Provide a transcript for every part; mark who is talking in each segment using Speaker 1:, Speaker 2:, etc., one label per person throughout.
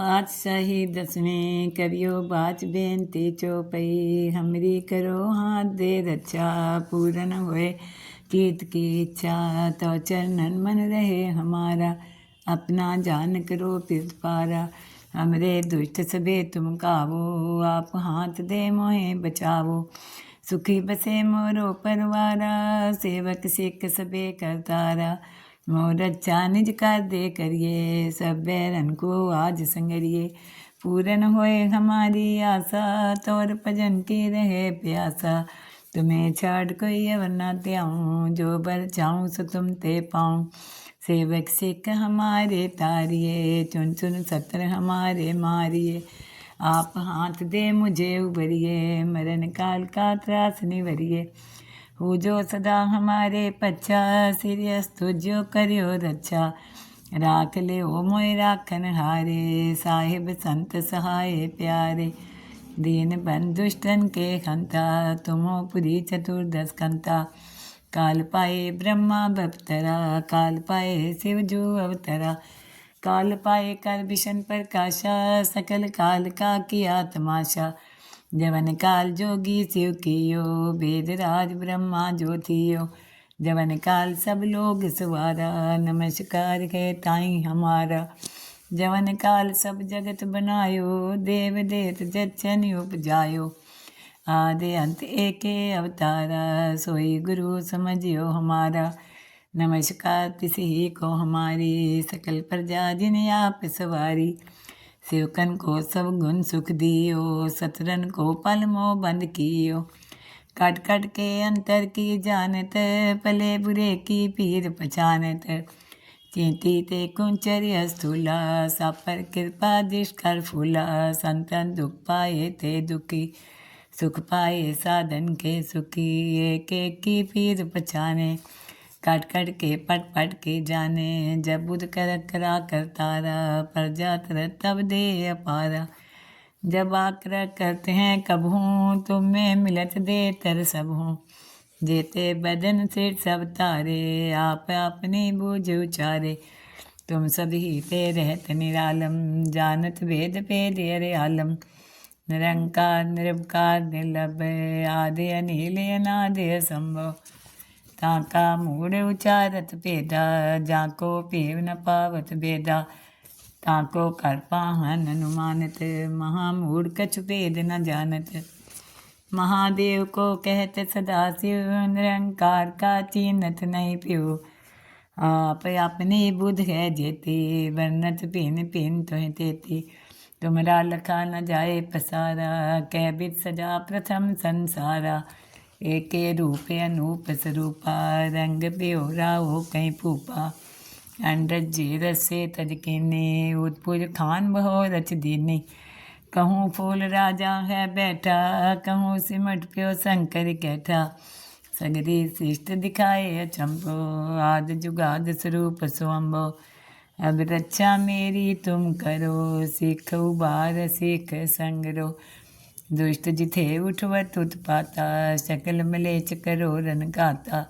Speaker 1: आज सही दसवें, करियो बाच बेनती चौपई। हमरी करो हाथ दे रक्षा अच्छा पूरन होए। कीर्त की इच्छा तो चरणन मन रहे हमारा। अपना जान करो पित पारा। हमरे दुष्ट सबे तुम कावो आप हाथ दे मोहे बचावो। सुखी बसे मोरो परवारा, सेवक सिख सबे करतारा। मोर अच्छा निज कर दे करिए, सब बैरन को आज संगरिए। पूरन होए हमारी आशा, तोर भजन की रहे प्यासा। तुम्हें छाड़ को अवर न त्याऊँ, जो बर चाहूँ सो तुम ते पाऊँ। सेवक सिख हमारे तारिए, चुन चुन सत्र हमारे मारिए। आप हाथ दे मुझे उबरिए, मरण काल का त्रास निवरिए। हो जो सदा हमारे पच्छा सिरियस्तु तुझो करियो रक्षा राख ले ओ मोय राखन हारे, साहिब संत सहाय प्यारे। दीन बंधुष्टन के खंता तुमो पुरी चतुर्दश कंता। काल पाए ब्रह्मा बपतरा, काल पाए शिव जो अवतरा। काल पाए कर विशन प्रकाशा, सकल काल का किया तमाशा। जवन काल जोगी शिव कियो वेद राज ब्रह्मा ज्योतियो जवन काल सब लोग सवारा नमस्कार है ताई हमारा जवन काल सब जगत बनायो देव देत जचन उपजायो आदि अंत एके अवतारा सोई गुरु समझियो हमारा नमस्कार तिसी को हमारी सकल प्रजा जिन आप सवारी सेवकन को सब गुण सुख दियो, सतरन को पल मोह बंद कियो। कट कट के अंतर की जानत, पले बुरे की पीर पहचानत चेती ते कुंचर्य स्थूला सापर कृपा दुष्कर फूला। संतन दुख पाए ते दुखी, सुख पाए साधन के सुखी। एक एक की पीर पछाने। काट काट के, पट पट के जाने। जब बुध कर करा कर तारा प्रजा तर तब दे अपारा। जब आकर करते हैं कब हूँ तुम में मिलत दे तर सब हूँ। जेते बदन से सब तारे, आप अपनी बूझ उचारे। तुम सभी पे रहत निरालम, जानत वेद पे अरे आलम। निरंकार, निरवकार, निर्लभ, आदि, अनिल, अनादि संभव ताका मूड उचारत भेदा, जाको पीव न पावत भेदा। ताको कर पाहन अनुमानत महामूढ़ कछु भेद न जानत। महादेव को कहत, सदा शिव निरंकार का चीनत नहीं पियो। आप अपने बुध है जेती, वर्णत पिन पिन तुह तेती। तुमरा लखा न जाए पसारा, कह बिद सजा प्रथम संसारा। एके रूप अनूप स्वरूपा रंग ब्योरा हो कहीं फूपा। अंडज जी रसे तज किने, उत्पुज खान बहो रच दीनी। कहूँ फूल राजा है बैठा, कहूँ सिमट प्यो शंकर कैठा। सगरी शिष्ट दिखाए अचंभो आद जुगाद स्वरूप स्वम्भो अब रक्षा मेरी तुम करो, सिख उबार, सिख संगरो। दुष्ट जिथे उठवत उत्पाता सकल मलेच करो रन गाता।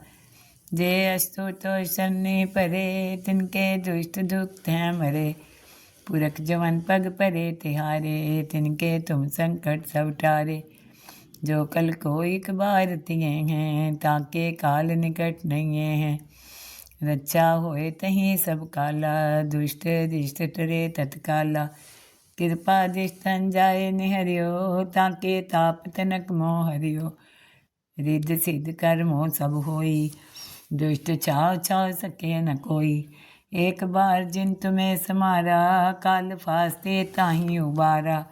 Speaker 1: जे अस्तु तो शनि परे, तिनके दुष्ट दुख हैं मरे। पुरख जवन पग परे, तिहारे, तिनके तुम संकट सब टारे जो कल को एक बार तिए हैं, ताके काल निकट नहीं हैं। रक्षा होए तहीं सब काला, दुष्ट दिष्ट टरे तत्काला। कृपा दिष्टन जाए निहरियो ताके ताप तनक मोह हरियो रिद्ध सिद्ध कर्मो सब होई दुष्ट छाव छाव सके न कोई एक बार जिन तुम्हें समारा काल फास्ते ताही उबारा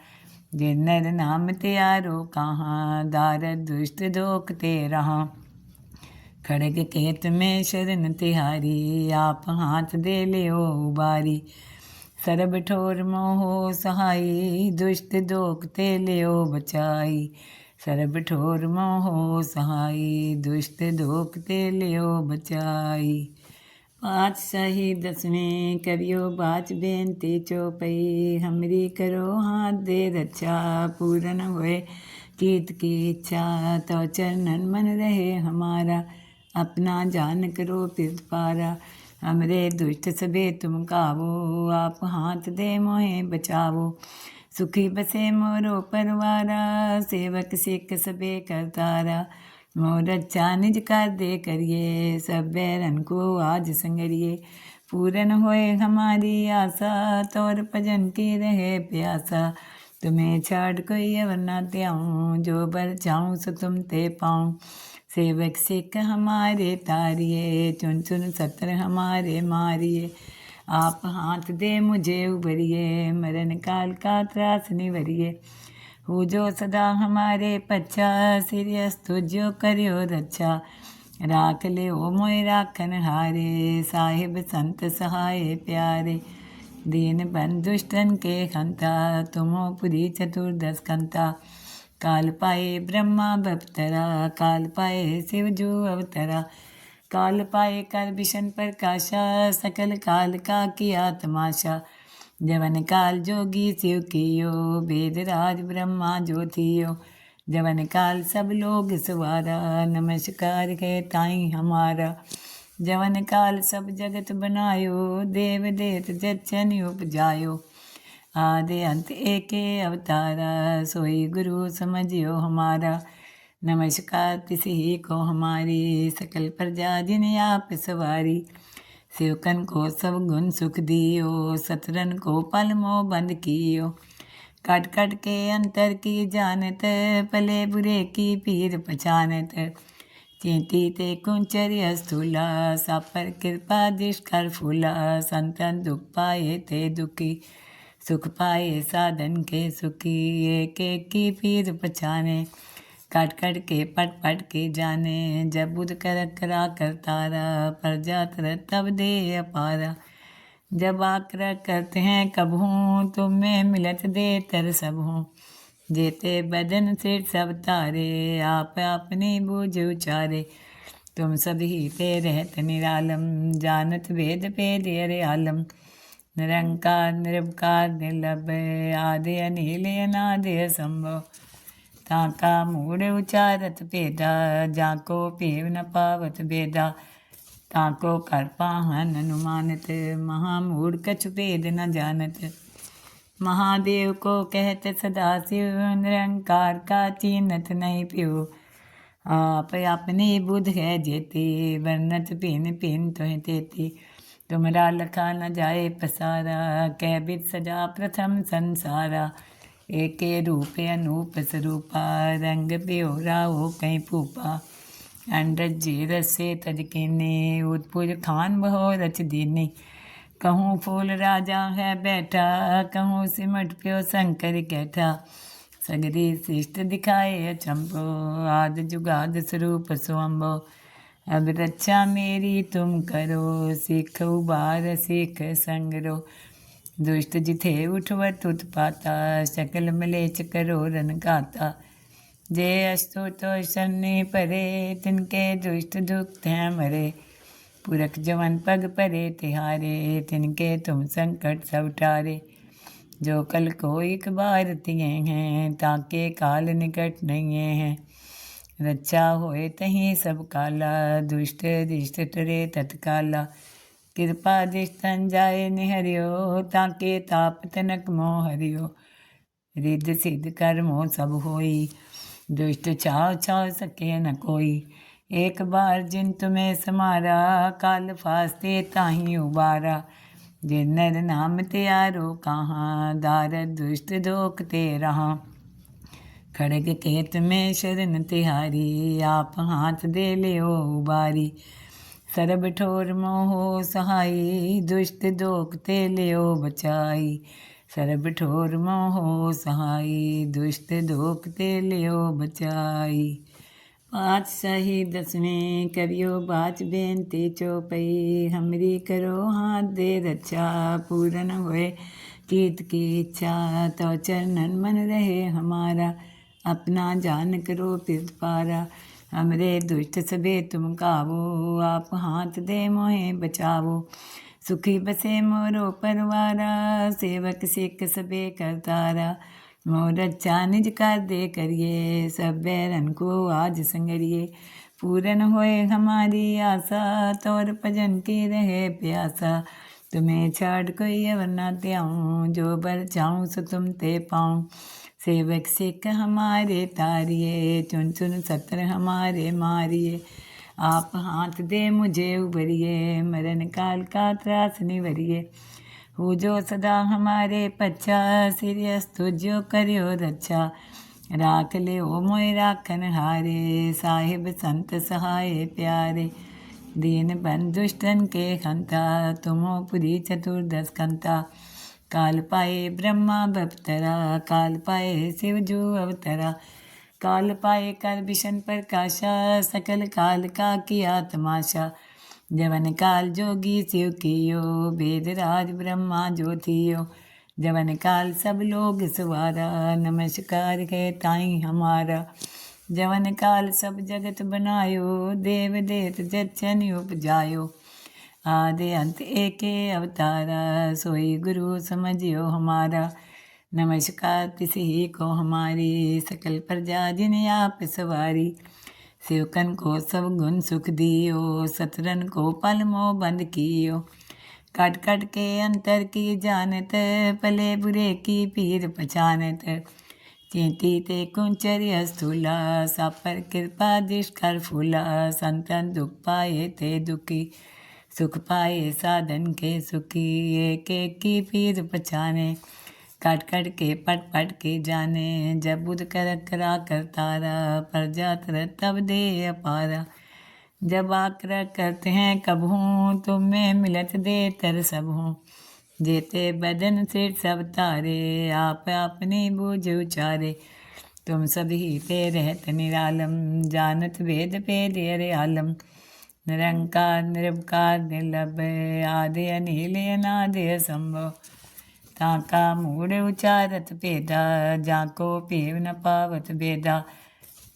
Speaker 1: जिन नर नाम त्यारो कहाँ दार दुष्ट दोख ते रहा खड़ग केत में शरण तिहारी आप हाथ दे लियो उबारी सरब ठोर मोहो सहाई, दुष्ट दोख ते लियो बचाई। सरब ठोर मोहो सहाई, दुष्ट दोख ते लियो बचाई। पाँच सही दसवें करियो बाच बेनती चौपई। हमरी करो हाथ दे रक्षा, पूरन होए कीत की इच्छा। तो चरणन मन रहे हमारा, अपना जान करो पित पारा। हमरे दुष्ट सबे तुम कावो, आप हाथ दे मोहे बचावो। सुखी बसे मोरो परवारा, सेवक सिख सबे करतारा। मोर अच्छा निज कर दे करिए सब बैरन को आज संगरिए। पूरन होए हमारी आशा, तोर भजन की रहे प्यासा। तुम्हें छाड़ कोई अवर ना त्याऊँ, जो बर जाऊँ सो तुम ते पाऊँ। सेवक सिख हमारे तारिए, चुन चुन सत्र हमारे मारिए। आप हाथ दे मुझे उभरिए मरण काल का त्रास निवरिए। हो जो सदा हमारे पच्छा सिरियस्तु जो करियो रक्षा। राख ले ओ मोय राखन हारे, साहिब संत सहाय प्यारे। दीन बंधुष्टन के खंता तुमो पुरी चतुर्दश कंता। काल पाए ब्रह्मा बपतरा काल पाए शिव जो अवतरा। काल पाए कर विशन प्रकाशा, सकल काल का किया तमाशा। जवन काल जोगी शिव कियो वेद राज ब्रह्मा जो जवन काल सब लोग सुवारा, नमस्कार है ताई हमारा। जवन काल सब जगत बनायो, देव देत जचन उपजायो। आदि अंत एके अवतारा, सोई गुरु समझियो हमारा। नमस्कार तिसी को हमारी, सकल प्रजा जिन आप सवारी। सेवकन को सब गुण सुख दियो, सतरन को पल मोह बंद कियो। कट कट के अंतर की जानत, पले बुरे की पीर पछानत। चेती ते कुंचर्य स्थूला सापर कृपा दुष्कर फूला, संतन दुख पाए ते दुखी। सुख पाए साधन के सुखी एक एक की पीर पछाने। काट काट के, पट पट के जाने। जब बुध कर करा कर तारा प्रजा तर तब दे अपारा। जब आकर करते हैं कब हूँ तुम में मिलत दे तर सब हूँ। जेते बदन से सब तारे, आप अपनी बूझ उचारे। तुम सभी पे रहत निरालम, जानत वेद पे अरे आलम। निरंकार निरंकार निर्लभ आदि अनिल अनादि संभव ताका मूड उचारत भेदा जाको पेव न पावत भेदा ताको कर पाहन अनुमानत महामूढ़ कछु भेद न जानत महादेव को कहत सदा शिव निरंकार का चीनत नहीं प्यो आप अपनी बुध है जेते वर्णत पिन पिन तुह तेती तुमरा लखा न जाए पसारा, कह बिद सजा प्रथम संसारा। एक रूप अनूप स्वरूपा रंग ब्योरा हो कहीं फूपा। अंडज जी रसे तज केने उत्पुज खान बहो रच दीने कहूँ फूल राजा है बैठा, कहूँ सिमट प्यो शंकर कैठा। सगरी शिष्ट दिखाए चंपो आद जुगाद स्वरूप स्वम्भो अब रक्षा मेरी तुम करो, सिख उबार सिख संगरो। दुष्ट जिथे उठव उठवत उत्पाता सकल मलेच करो रन गाता। जे अस्तु तो सन्ने परे, तिनके दुष्ट दुख हैं मरे। पुरख जवन पग परे, तिहारे, तिनके तुम संकट सब टारे जो कल को एक बार तिए हैं, ताके काल निकट नहीं हैं। रक्षा होए तहीं सब काला दुष्ट दिष्ट टरे तत्काला कृपा दिष्टन जाए निहरियो ताके ताप तनक मोह हरियो रिद्ध सिद्ध कर्मो सब होई दुष्ट छाव छाव सके न कोई एक बार जिन तुम्हें समारा काल फास्ते ताही उबारा जिन नर नाम त्यारो कहाँ दार दुष्ट धोख ते रहा खड़ग केत में शरण तिहारी, आप हाथ दे लियो उबारी सरब ठोर मोहो सहाई, दुष्ट दोख ते लियो बचाई। सरब ठोर मोहो सहाई, दुष्ट दोख ते लियो बचाई। पातशाही दसवें करियो बाच बेनती चौपई। हमरी करो हाथ दे रक्षा पूरन होए, कीत की इच्छा तो चरणन मन रहे हमारा। अपना जान करो पारा। हमरे दुष्ट सबे तुम कावो, आप हाथ दे मोहे बचावो। सुखी बसे मोरो परवारा, सेवक सिख सबे करतारा। मोर अच्छा निज कर दे करिए सब बैरन को आज संगरिए। पूरन होए हमारी आशा, तोर भजन की रहे प्यासा। तुम्हें छाड़ कोई अवर ना त्याऊँ, जो बर चाहूँ सो तुम ते पाऊँ। सेवक सिख हमारे तारिए, चुन चुन सत्र हमारे मारिए। आप हाथ दे मुझे उबरिए, मरण काल का त्रास निवरिए। हो जो सदा हमारे पच्छा सिरियस्तु जो करियो रक्षा। राख ले ओ मोय राखन हारे, साहिब संत सहाय प्यारे। दीन बंधुष्टन के खंता तुमो पुरी चतुर्दश कंता। काल पाए ब्रह्मा बपतरा काल पाए शिव जो अवतरा। काल पाए कर विशन प्रकाशा, सकल काल का किया तमाशा। जवन काल जोगी शिव कियो वेद राज ब्रह्मा ज्योतियो जवन काल सब लोग सवारा, नमस्कार है ताई हमारा। जवन काल सब जगत बनायो, देव देत जचन उपजायो। आदि अंत एके अवतारा सोई गुरु समझियो हमारा नमस्कार किसी ही को हमारी सकल प्रजा जिन आप सवारी सेवकन को सब गुण सुख दियो सतरन को पल मोह बंद कियो कट कट के अंतर की जानत पले बुरे की पीर पहचानत चेती ते कुंचर्य स्थूला सापर कृपा दुष्कर फूला संतन दुख पाए ते दुखी सुख पाए साधन के सुखी एक एक की पीर पछाने। काट काट के, पट पट के जाने। जब बुध कर करा कर तारा, पर जातर तब दे अपारा। जब आकर करते हैं कब हूँ, तुम्हें मिलत दे तर सब हूँ। जेते बदन से सब तारे, आप अपनी बूझ उचारे। तुम सभी पे रहत निरालम, जानत वेद पे देर आलम। निरंकार निरवकार निर्लभ आदि अनिल, अनादि संभव ताका मूढ़ उचारत भेदा, जाको पेव न पावत भेदा।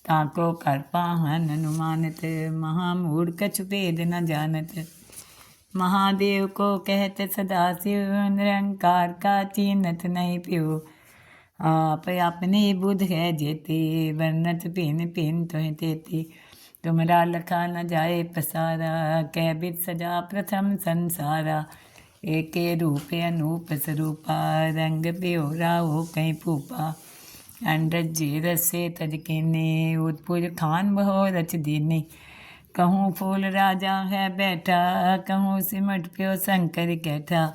Speaker 1: ताको कर पाहन अनुमानत, महामूढ़ कछु भेद न जानत। महादेव को कहत, सदा शिव, निरंकार का चीनत नहीं पियो। आप अपनी बुध है जेती, वर्णत पिन पिन तुह तेती। तुमरा लखा न जाए पसारा कह बिद सजा प्रथम संसारा। एक रूप अनूप स्वरूपा रंग ब्योरा हो कहीं फूपा। अंडज जी रसे तज केने उत्पुज खान बहो रच दीने कहूँ फूल राजा है बैठा, कहूँ सिमट प्यो शंकर कैठा।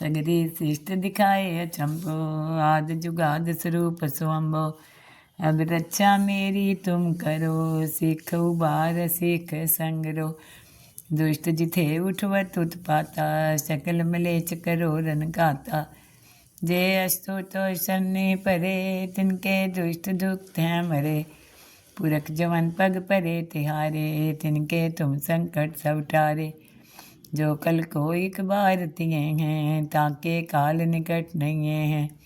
Speaker 1: सगरी शिष्ट दिखाए अचंबो आद जुगाद स्वरूप स्वम्भो अब रक्षा मेरी तुम करो, सिख उबार सिख संगरो। दुष्ट जिथे उठव उठवत उत्पाता सकल मलेच करो रन गाता। जय अस्तु तो सन्ने परे, तिनके दुष्ट दुख हैं मरे। पुरख जवन पग परे, तिहारे, तिनके तुम संकट सब टारे जो कल को एक बार तिए हैं, ताके काल निकट नहीं हैं।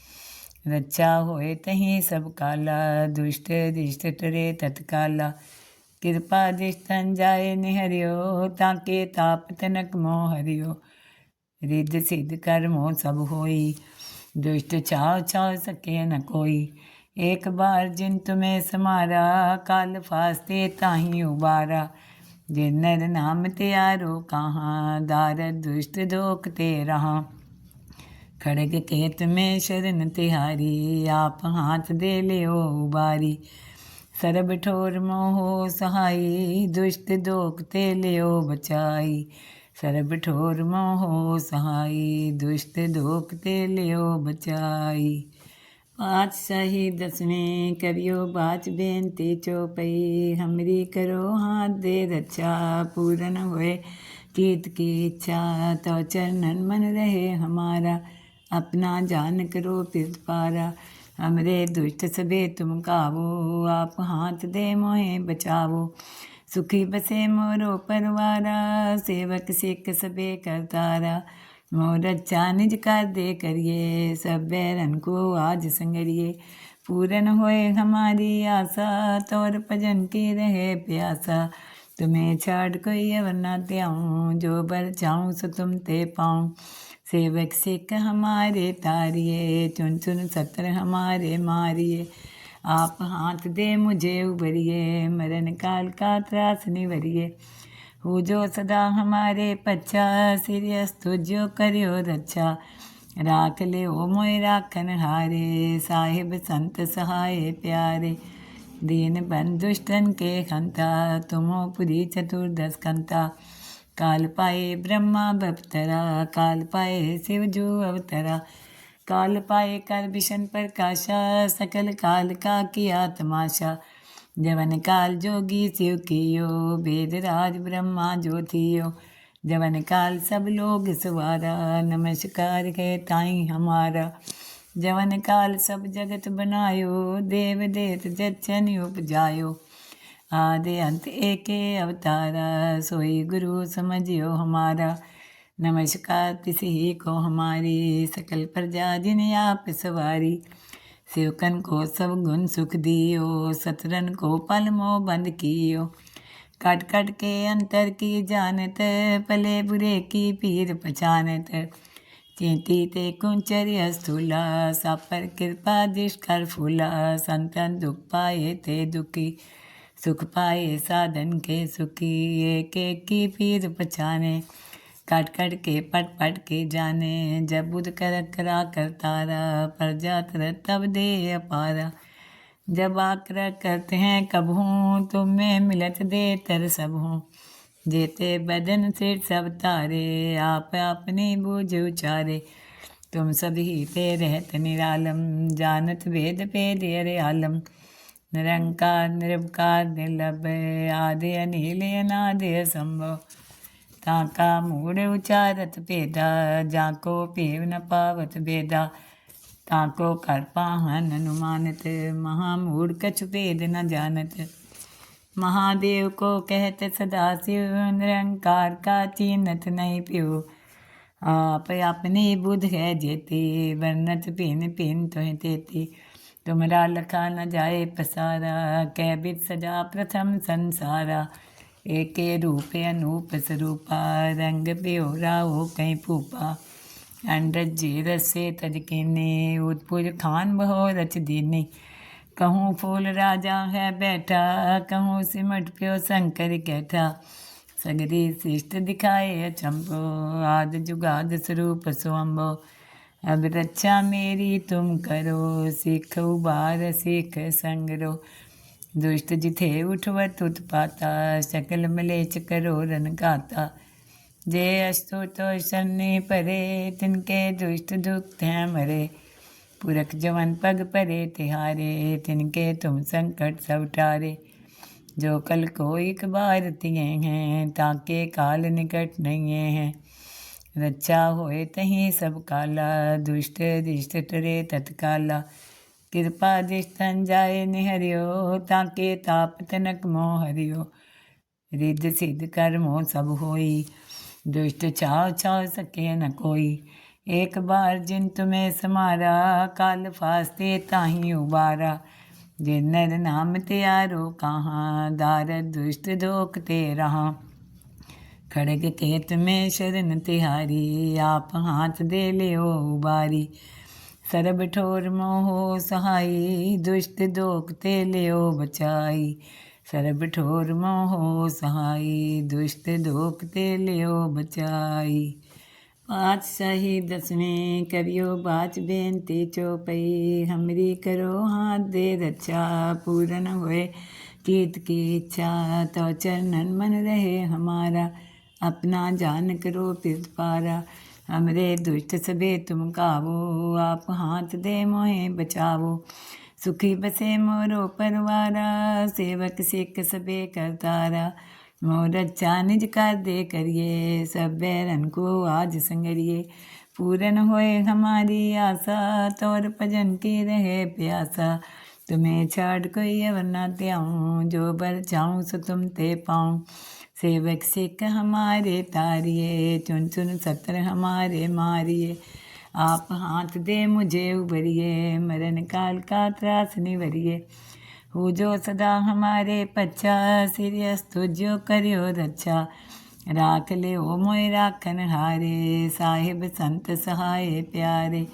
Speaker 1: रक्षा होए तहीं सब काला दुष्ट दिष्ट टरे तत्काला कृपा दिष्टन जाए निहरियो ताके ताप तनक मोह हरियो रिद्ध सिद्ध कर्मो सब होई दुष्ट चाव चाव सके न कोई एक बार जिन तुम्हें समारा काल फास्ते ताही उबारा जिन नर नाम त्यारो कहाँ दार दुष्ट दोख ते रहा खड़ग केत में शरण तिहारी, आप हाथ दे लियो उबारी सरब ठोर मोहो सहाई, दुष्ट दोख ते लियो बचाई। सरब ठोर मोहो सहाई, दुष्ट दोख ते लियो बचाई। पातशाही दसवें करियो बाच बेनती चौपई। हमरी करो हाथ दे रक्षा पूरन होए कीत की इच्छा तो चरणन मन रहे हमारा। अपना जान करो पारा। हमरे दुष्ट सबे तुम कावो, आप हाथ दे मोहे बचावो। सुखी बसे मोरो परवारा, सेवक सिख सबे करतारा। मोर अच्छा निज कर दे करिए सब बैरन को आज संगरिए। पूरन होए हमारी आशा, तोर भजन की रहे प्यासा। तुम्हें छाड़ कोई अवर ना त्याऊँ, जो बर चाहूँ सो तुम ते पाऊँ। सेवक सिख हमारे तारिए, चुन चुन सत्र हमारे मारिए। आप हाथ दे मुझे उबरिए, मरण काल का त्रास निवरिए। हो जो सदा हमारे पच्छा सिरियस्तु जो करियो रक्षा। राख ले ओ मोय राखन हारे, साहिब संत सहाय प्यारे। दीन बंधुष्टन के खंता तुमो पुरी चतुर्दश कंता। काल पाए ब्रह्मा बपतरा काल पाए शिव जो अवतरा। काल पाए कर विशन प्रकाशा, सकल काल का किया तमाशा। जवन काल जोगी शिव कियो वेद राज ब्रह्मा ज्योतियो जवन काल सब लोग सवारा, नमस्कार है ताई हमारा। जवन काल सब जगत बनायो, देव देत जचन उपजायो। आदि अंत एके अवतारा, सोई गुरु समझियो हमारा। नमस्कार किसी को हमारी, सकल प्रजा जिन आप सवारी। सेवकन को सब गुण सुख दियो, सतरन को पल मोह बंद कियो। कट कट के अंतर की जानत, पले बुरे की पीर पहचानत चेती ते कुंचर्य स्थूला सापर कृपा दुष्कर फूला, संतन दुख पाए ते दुखी। सुख पाए साधन के सुखी, एक एक की पीर पछाने। काट काट के, पट पट के जाने। जब बुध कर करा कर तारा, पर जातर तब दे अपारा। जब आकर करते हैं कब हूँ तुम में मिलत दे तर सब हूँ। जेते बदन से सब तारे, आप अपनी बूझ उचारे। तुम सभी पे रहत निरालम, जानत वेद पे अरे आलम। निरंकार निरवकार निर्लभ आदि अनिल, अनादि संभव ताका मूड उचारत भेदा, जाको पेव न पावत भेदा। ताको कर पाहन अनुमानत महामूढ़ कछु भेद न जानत। महादेव को कहत, सदा शिव, निरंकार का चीनत नहीं प्यो। आप अपनी बुध है जेती, वर्णत पिन पिन तुह तेती। तुमरा लखा न जाए पसारा कह बिद सजा प्रथम संसारा। एक रूप अनूप स्वरूपा रंग ब्योरा हो कहीं फूपा। अंडज जी रसे तज कीने खान बहो रच दीनी कहूँ फूल राजा है बैठा, कहूँ सिमट प्यो शंकर कैठा। सगरी शिष्ट दिखाए अचंबो आद जुगाद स्वरूप स्वम्भो अब रक्षा मेरी तुम करो, सिख उबार सिख संगरो। दुष्ट जिथे उठव उठवत उत्पाता, सकल मलेच करो रन गाता। जे अस्तु तो सन्ने परे, तिनके दुष्ट दुख हैं मरे। पुरख जवन पग परे, तिहारे, तिनके तुम संकट सब टारे जो कल को एक बार तिए हैं, ताके काल निकट नहीं हैं। रक्षा होए तहीं सब काला दुष्ट दिष्ट टरे तत्काला कृपा दिष्टन जाए निहरियो ताके ताप तनक मोह हरियो रिद्ध सिद्ध कर्मो सब होई दुष्ट चाव चाव सके न कोई एक बार जिन तुम्हें समारा काल फास्ते ताही उबारा जिन नर नाम त्यारो कहाँ दार दुष्ट धोख ते रहा खड़ग केत में शरण तिहारी, आप हाथ दे लियो उबारी सरब ठोर मोहो सहाई, दुष्ट दोख ते लियो बचाई। सरब ठोर मोहो सहाई, दुष्ट दोख ते लियो बचाई। पातशाही दसवें करियो बाच बेनती चौपई। हमरी करो हाथ दे रक्षा पूरन होए, कीत की इच्छा तो चरणन मन रहे हमारा। अपना जान करो पारा हमरे दुष्ट सबे तुम कावो आप हाथ दे मोहे बचावो। सुखी बसे मोरो परवारा, सेवक सिख सबे करतारा। मोर अच्छा निज कर दे करिए सब बैरन को आज संगरिए। पूरन होए हमारी आशा, तोर भजन की रहे प्यासा। तुम्हें छाड़ कोई अवर ना त्याऊँ, जो बर चाहूँ सो तुम ते पाऊँ। सेवक सिख हमारे तारिए, चुन चुन सत्र हमारे मारिए। आप हाथ दे मुझे उबरिए, मरण काल का त्रास निवरिए। हो जो सदा हमारे पच्छा सिरियस्तु जो करियो रक्षा राख ले ओ मोय राखन हारे, साहिब संत सहाय प्यारे।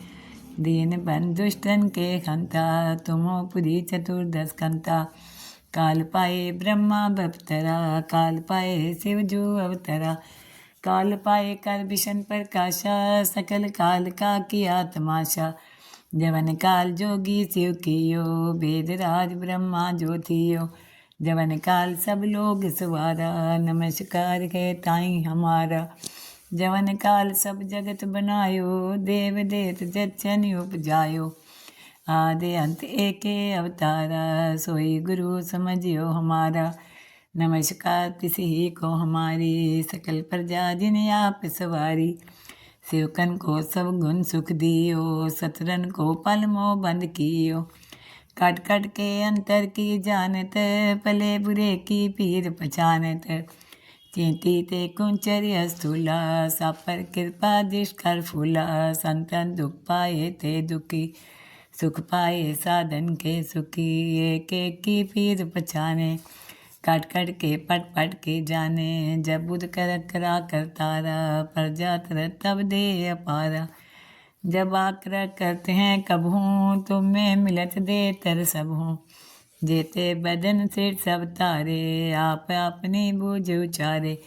Speaker 1: दीन बन दुष्टन के खंता तुमो पुरी चतुर्दश कंता। काल पाए ब्रह्मा बपतरा काल पाए शिव जो अवतरा। काल पाए कर विशन प्रकाशा, सकल काल का किया तमाशा। जवन काल जोगी शिव कियो वेद राज ब्रह्मा ज्योतियो जवन काल सब लोग सवारा, नमस्कार है ताई हमारा। जवन काल सब जगत बनायो, देव देत जचन उपजायो। आदि अंत एके अवतारा, सोई गुरु समझियो हमारा। नमस्कार किसी ही को हमारी, सकल प्रजा जिन आप सवारी। शिवकन को सब गुण सुख दियो, सतरन को पल मोह बंद कियो। कट कट के अंतर की जानत, पले बुरे की पीर पहचानत चेती ते कुंचर स्थूला सापर कृपा दुष्कर फूला, संतन दुख पाए ते दुखी। सुख पाए साधन के सुखी, एक एक की पीर पछाने। काट काट के, पट पट के जाने। जब बुध कर करा कर तारा प्रजा तर तब दे अपारा। जब आकर करते हैं कब हूँ तुम में मिलत दे तर सब हूँ। जेते बदन से सब तारे, आप अपनी बूझ उचारे।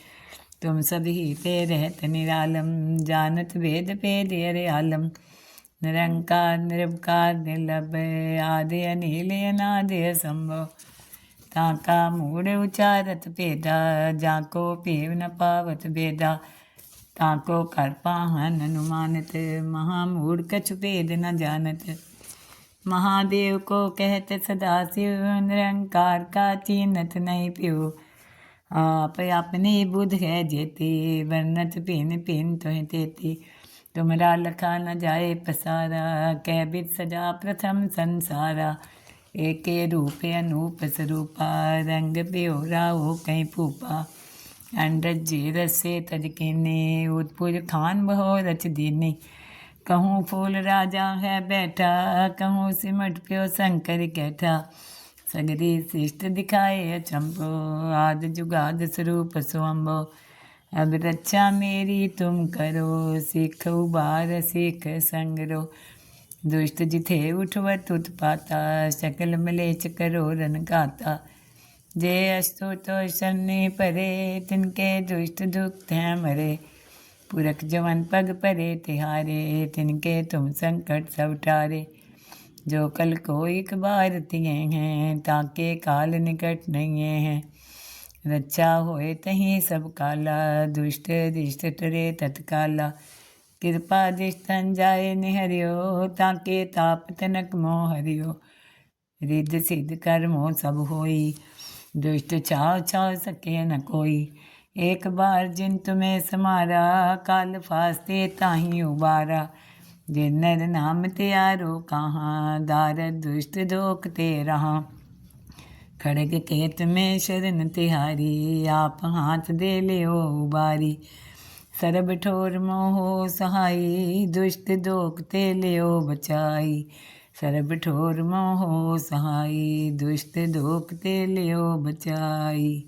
Speaker 1: तुम सभी पे रहत निरालम, जानत वेद पे अरे आलम। निरंकार निरंकार निर्लभ आदि अनिल अनादि संभव ताका मूड उचारत भेदा जाको पीव न पावत भेदा ताको कर पाहन अनुमानत महामूढ़ कछु भेद न जानत महादेव को कहत सदा शिव निरंकार का चीनत नहीं प्यो आप अपनी बुध है जेती वर्णत पिन पिन तुह तेती तुमरा लखा न जाए पसारा कह बिद सजा प्रथम संसारा। एक रूप अनूप स्वरूपा रंग ब्योरा हो कहीं फूपा। अंडज जी रसे तज केने उत्पुज खान बहो रच दीने कहूँ फूल राजा है बैठा, कहूँ सिमट प्यो शंकर कैठा। सगरी शिष्ट दिखाए अचंबो आद जुगाद स्वरूप स्वम्भो अब रक्षा मेरी तुम करो, सिख उबार सिख संगरो। दुष्ट जिथे उठव उठवत उत्पाता सकल मलेच करो रन गाता। जे अस्तु तो सन्ने परे, तिनके दुष्ट दुख हैं मरे। पुरख जवन पग परे, तिहारे, तिनके तुम संकट सब टारे जो कल को एक बार तिए हैं, ताके काल निकट नहीं हैं। रक्षा होए तहीं सब काला दुष्ट दिष्ट टरे तत्काला कृपा दिष्टन जाए निहरियो ताके ताप तनक मोह हरियो रिद्ध सिद्ध कर्मो सब होई दुष्ट चाव चाव सके न कोई एक बार जिन तुम्हें समारा काल फास्ते ताही उबारा जिन नर नाम त्यारो कहाँ दार दुष्ट दोख ते रहा खड़ग केत में शरण तिहारी, आप हाथ दे ले ओ बारी। सरब ठोर मोहो सहाई, दुष्ट दोख ते ले ओ बचाई। सरब ठोर मोहो सहाई, दुष्ट दोख ते ले ओ बचाई।